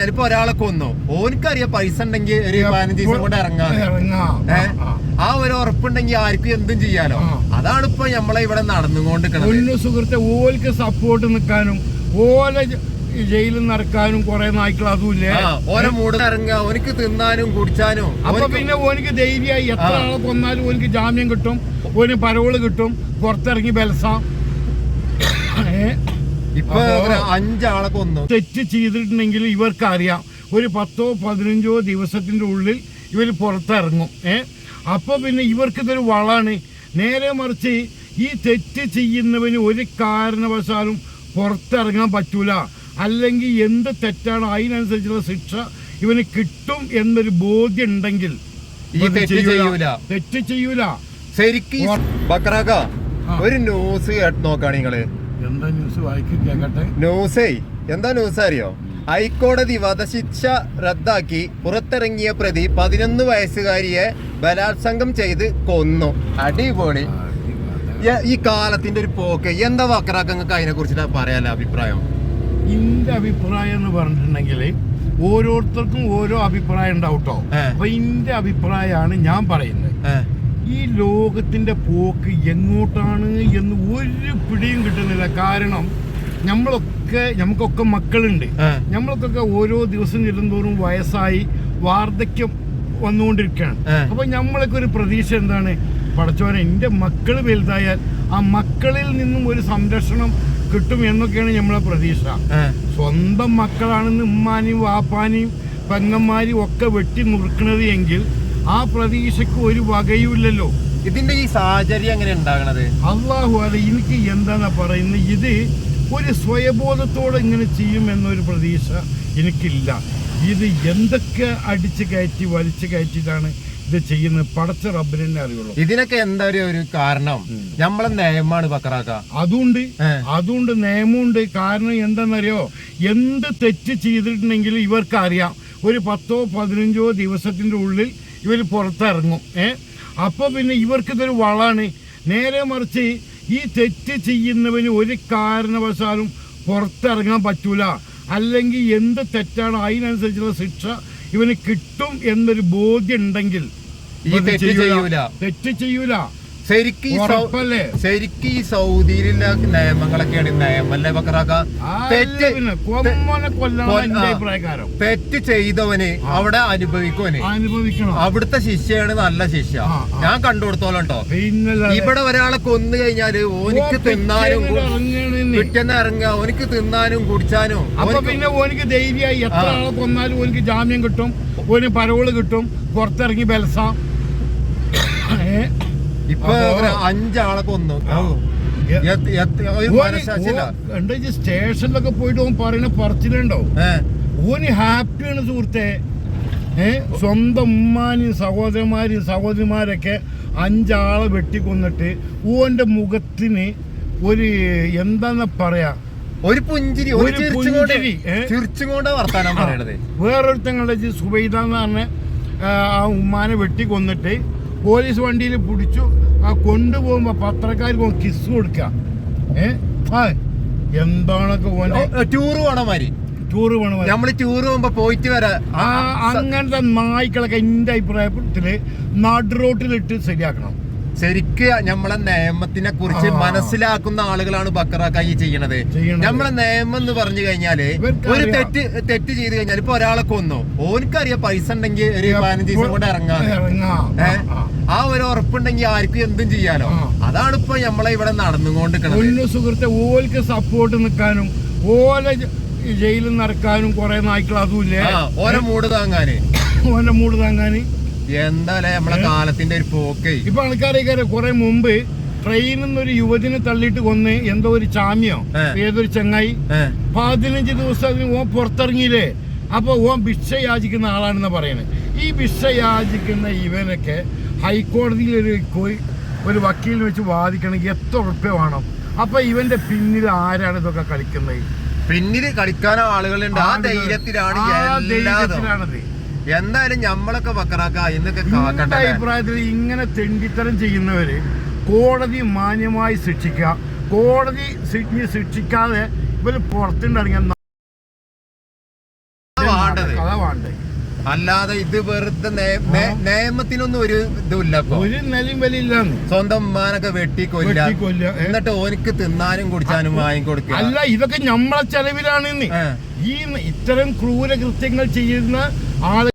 ചിലപ്പോ ഒരാളെ കൊന്നു. ഓനിക്കറിയ പൈസ ഉണ്ടെങ്കിൽ ഒരു പതിനഞ്ച് ദിവസം കൊണ്ട് ഇറങ്ങാ? ആ ഒരു ഉറപ്പുണ്ടെങ്കിൽ ആർക്കും എന്തും ചെയ്യാലോ. അതാണ് ഇപ്പൊ നമ്മളെ ഇവിടെ നടന്നുകൊണ്ട് സുഹൃത്തെ ഓൽക്ക് സപ്പോർട്ട് നിൽക്കാനും ഓലെ ജയിലിൽ നടക്കാനും കുറെ നായ്ക്കൾ അതുമില്ലേ ഓരോ മൂട് ഇറങ്ങുക ഓനിക്ക് തിന്നാനും കുടിച്ചാനും. അപ്പൊ പിന്നെ ഓനിക്ക് ധൈര്യമായി എത്ര. ആളെ കൊന്നാലും ഓനിക്ക് ജാമ്യം കിട്ടും ഓന് പരോൾ കിട്ടും പുറത്തിറങ്ങി ബലസാം? ഇപ്പൊ അഞ്ചാളെ കൊന്നു. തെറ്റ് ചെയ്തിട്ടുണ്ടെങ്കിൽ ഇവർക്ക് അറിയാം ഒരു പത്തോ പതിനഞ്ചോ ദിവസത്തിന്റെ ഉള്ളിൽ ഇവർ പുറത്തിറങ്ങും. ഏ? അപ്പൊ പിന്നെ ഇവർക്ക് ഇതൊരു വളാണ്. നേരെ മറിച്ച് ഈ തെറ്റ് ചെയ്യുന്നവന് ഒരു കാരണവശാലും പുറത്തിറങ്ങാൻ പറ്റൂല. അല്ലെങ്കിൽ എന്ത് തെറ്റാണ് അതിനനുസരിച്ചുള്ള ശിക്ഷ ഇവന് കിട്ടും എന്നൊരു ബോധ്യം ഉണ്ടെങ്കിൽ തെറ്റ് ചെയ്യൂല. ശരിക്കും ഒരു ന്യൂസ് കേട്ട് നോക്കാണ് നിങ്ങൾ. ന്യൂസ്? എന്താ ന്യൂസ് അറിയോ ഹൈക്കോടതി വധശിക്ഷ റദ്ദാക്കി പുറത്തിറങ്ങിയ പ്രതി പതിനൊന്ന് വയസ്സുകാരിയെ ബലാത്സംഗം ചെയ്ത് കൊന്നു. അടിപൊളി. ഈ കാലത്തിന്റെ ഒരു പോക്ക്. എന്താ വക്രാക്കങ്ങൾക്ക് അതിനെ കുറിച്ചിട്ട് പറയാനുള്ള അഭിപ്രായം? എന്റെ അഭിപ്രായം എന്ന് പറഞ്ഞിട്ടുണ്ടെങ്കിൽ ഓരോരുത്തർക്കും ഓരോ അഭിപ്രായം ഉണ്ടാവും കേട്ടോ അപ്പൊ എന്റെ അഭിപ്രായമാണ് ഞാൻ പറയുന്നത്. ഈ ലോകത്തിന്റെ പോക്ക് എങ്ങോട്ടാണ് എന്ന് ഒരു പിടിയും കിട്ടുന്നില്ല. കാരണം നമ്മളൊക്കെ നമുക്കൊക്കെ മക്കളുണ്ട്. നമ്മളൊക്കെ ഓരോ ദിവസം ചെല്ലുന്തോറും വയസ്സായി വാർദ്ധക്യം വന്നുകൊണ്ടിരിക്കുകയാണ്. അപ്പൊ നമ്മളൊക്കെ ഒരു പ്രതീക്ഷ എന്താണ്? പടച്ചോനെ എന്റെ മക്കൾ വലുതായാൽ ആ മക്കളിൽ നിന്നും ഒരു സംരക്ഷണം കിട്ടും എന്നൊക്കെയാണ് നമ്മളെ പ്രതീക്ഷ. സ്വന്തം മക്കളാണെന്ന് ഉമ്മാനെയും വാപ്പാനെയും പെങ്ങന്മാരെയും ഒക്കെ വെട്ടി നുറുക്കണത് എങ്കിൽ ആ പ്രതീക്ഷയ്ക്ക് ഒരു വകയുമില്ലല്ലോ. ഇതിന്റെ ഈ സാഹചര്യം എങ്ങനെ ഉണ്ടാകണത്? അള്ളാഹു അല്ല എനിക്ക് എന്താണ് പറയുന്നത് ഇത് ഒരു സ്വയബോധത്തോടെ ഇങ്ങനെ ചെയ്യും എന്നൊരു പ്രതീക്ഷ എനിക്കില്ല. ഇത് എന്തൊക്കെ അടിച്ചു കയറ്റി വലിച്ചു കയറ്റിയിട്ടാണ് ഇത് ചെയ്യുന്നത്? പടച്ച റബ്ബിനെ അറിയുള്ളൂ. ഇതിനൊക്കെ എന്താ ഒരു കാരണം? നമ്മളെ നിയമമാണ് ബക്രാക്ക അതുകൊണ്ട് അതുകൊണ്ട് നിയമമുണ്ട്. കാരണം എന്താണെന്നറിയോ എന്ത് തെറ്റ് ചെയ്തിട്ടുണ്ടെങ്കിൽ ഇവർക്കറിയാം. ഒരു പത്തോ പതിനഞ്ചോ ദിവസത്തിന്റെ ഉള്ളിൽ ഇവർ പുറത്തിറങ്ങും. ഏ? അപ്പോൾ പിന്നെ ഇവർക്കിതൊരു വളാണ്. നേരെ മറിച്ച് ഈ തെറ്റ് ചെയ്യുന്നവന് ഒരു കാരണവശാലും പുറത്തിറങ്ങാൻ പറ്റൂല. അല്ലെങ്കിൽ എന്ത് തെറ്റാണ് അതിനനുസരിച്ചുള്ള ശിക്ഷ ഇവന് കിട്ടും എന്നൊരു ബോധ്യം ഉണ്ടെങ്കിൽ തെറ്റ് ചെയ്യൂല. ശരിക്കും ശരിക്കും ഈ സൗദിയിലുള്ള നിയമങ്ങളൊക്കെയാണ് നിയമല്ലേ ബക്രാക്ക തെറ്റ്. തെറ്റ് ചെയ്തവന് അവിടെ അനുഭവിക്കുവന്. അവിടുത്തെ ശിക്ഷയാണ് നല്ല ശിക്ഷ. ആ. ഞാൻ കണ്ടുകൊടുത്തോളം കേട്ടോ ഇവിടെ ഒരാളെ കൊന്നു കഴിഞ്ഞാൽ ഓനിക്ക് തിന്നാനും പിറ്റേന്ന്. പിറ്റേന്ന് ഇറങ്ങുക. ഓനിക്ക് തിന്നാനും കുടിച്ചാനും. പിന്നെ ഓനിക്ക് ധൈര്യമായി എത്ര ആളെ കൊന്നാലും ഓനിക്ക് ജാമ്യം കിട്ടും. ഓന് പരോൾ കിട്ടും. പുറത്തിറങ്ങി ബലസാം ഏ? ഇപ്പൊ അഞ്ചാളെ കൊന്നു സ്റ്റേഷനിലൊക്കെ പോയിട്ട് ഓൻ പറയുന്ന പറച്ചിലുണ്ടോ? ഓന് ഹാപ്പിയാണ് സുഹൃത്തെ. ഏഹ് സ്വന്തം ഉമ്മാനെയും സഹോദരന്മാരെയും സഹോദരിമാരൊക്കെ അഞ്ചാളെ വെട്ടിക്കൊന്നിട്ട് ഓന്റെ മുഖത്തിന് ഒരു എന്താന്ന് പറയാ? ഒരു പുഞ്ചിരി ഒരു പുഞ്ചിരി, ചിരിച്ചുകൊണ്ട് വർത്താനം പറയണത്. വേറൊരുത്തങ്ങളുടെ സുബൈദ എന്ന് പറഞ്ഞ ആ ഉമ്മാനെ വെട്ടിക്കൊന്നിട്ട് പോലീസ് വണ്ടിയിൽ പിടിച്ചു. ആ കൊണ്ടുപോകുമ്പോ പത്രക്കാർക്ക് കിസ് കൊടുക്ക. ഏ? എന്താണൊക്കെ ഓന്റെ ടൂറ് പോണ മാതിരി. ടൂറ് പോണ നമ്മൾ ടൂറ് പോകുമ്പോ പോയിട്ട് വരാ. ആ അങ്ങനത്തെ നായ്ക്കളൊക്കെ എന്റെ അഭിപ്രായത്തിൽ നടുറോട്ടിലിട്ട് ശരിയാക്കണം. ശരിക്ക് നമ്മളെ നിയമത്തിനെ കുറിച്ച് മനസ്സിലാക്കുന്ന ആളുകളാണ് ബക്കറാക്ക ഈ ചെയ്യണത്. നമ്മളെ നിയമം എന്ന് പറഞ്ഞു കഴിഞ്ഞാൽ ഒരു തെറ്റ് തെറ്റ് ചെയ്ത് കഴിഞ്ഞാൽ ഇപ്പൊ ഒരാളെ കൊന്നു. ഓനിക്കറിയാം പൈസ ഉണ്ടെങ്കിൽ ഒരു പതിനഞ്ച് ദിവസം കൊണ്ട് ഇറങ്ങാ? ആ, ഒരു ഉറപ്പുണ്ടെങ്കിൽ ആർക്കും എന്തും ചെയ്യാലോ. അതാണ് ഇപ്പൊ നമ്മളെ ഇവിടെ നടന്നുകൊണ്ടിരിക്കുന്നത് സുഹൃത്തെ ഓൽക്ക് സപ്പോർട്ട് നിൽക്കാനും ഓലെ ജയിലിൽ നടക്കാനും കുറെ നായ്ക്കൾ അതുമില്ലേ ഓരോ മൂട് താങ്ങാന്. ഓന്റെ മൂട് താങ്ങാന്. എന്താല്ലേ നമ്മളെ? കാലത്തിന്റെ ഒരു പോക്കേ? ഇപ്പൊ ആൾക്കാരെ കുറെ മുമ്പ് ട്രെയിനിൽ നിന്ന് ഒരു യുവതിനെ തള്ളിയിട്ട് കൊന്ന് എന്തോ ഒരു ചാമ്യോ. ഏതൊരു ചെങ്ങായി. പതിനഞ്ച് ദിവസം അതിന് ഓൻ പുറത്തിറങ്ങിയില്ലേ? അപ്പൊ ഓൻ ഭിക്ഷ യാചിക്കുന്ന ആളാണെന്ന് പറയുന്നത് ഈ ഭിക്ഷ യാചിക്കുന്ന ഇവനൊക്കെ ഹൈക്കോടതിയിൽ ഒരു പോയി ഒരു വക്കീലിന് വെച്ച് വാദിക്കണമെങ്കിൽ എത്ര ഉറപ്പ് വേണം? അപ്പൊ ഇവന്റെ പിന്നിൽ ആരാണ് ഇതൊക്കെ കളിക്കുന്നത്? പിന്നിൽ കളിക്കാൻ ആളുകളുണ്ട്. ആ ധൈര്യത്തിലാണ് ധൈര്യത്തിലാണത്. എന്തായാലും ഞമ്മളൊക്കെ വക്കറാക്ക ഇന്നൊക്കെ അഭിപ്രായത്തിൽ ഇങ്ങനെ തെണ്ടിത്തരം ചെയ്യുന്നവര് കോടതി മാന്യമായി ശിക്ഷിക്ക കോടതി സിഡ്നി ശിക്ഷിക്കാതെ ഇവർ പുറത്തുണ്ടിറങ്ങിയ വേണ്ടേ അല്ലാതെ ഇത് വെറുതെ നേ- നേ- നിയമത്തിനൊന്നും ഒരു ഇതുമില്ല ഇപ്പൊ. ഒരു നിലയും വിലയില്ലാന്ന്. സ്വന്തം മാനൊക്കെ വെട്ടി കൊല്ല ഏ? എന്നിട്ട് ഓനിക്ക് തിന്നാനും കുടിച്ചാനും വാങ്ങിക്കൊടുക്കുക. അല്ല ഇതൊക്കെ നമ്മളെ ചെലവിലാണ് ഇന്ന് ഏ. ഈ ഇത്തരം ക്രൂര കൃത്യങ്ങൾ ചെയ്യുന്ന ആൾ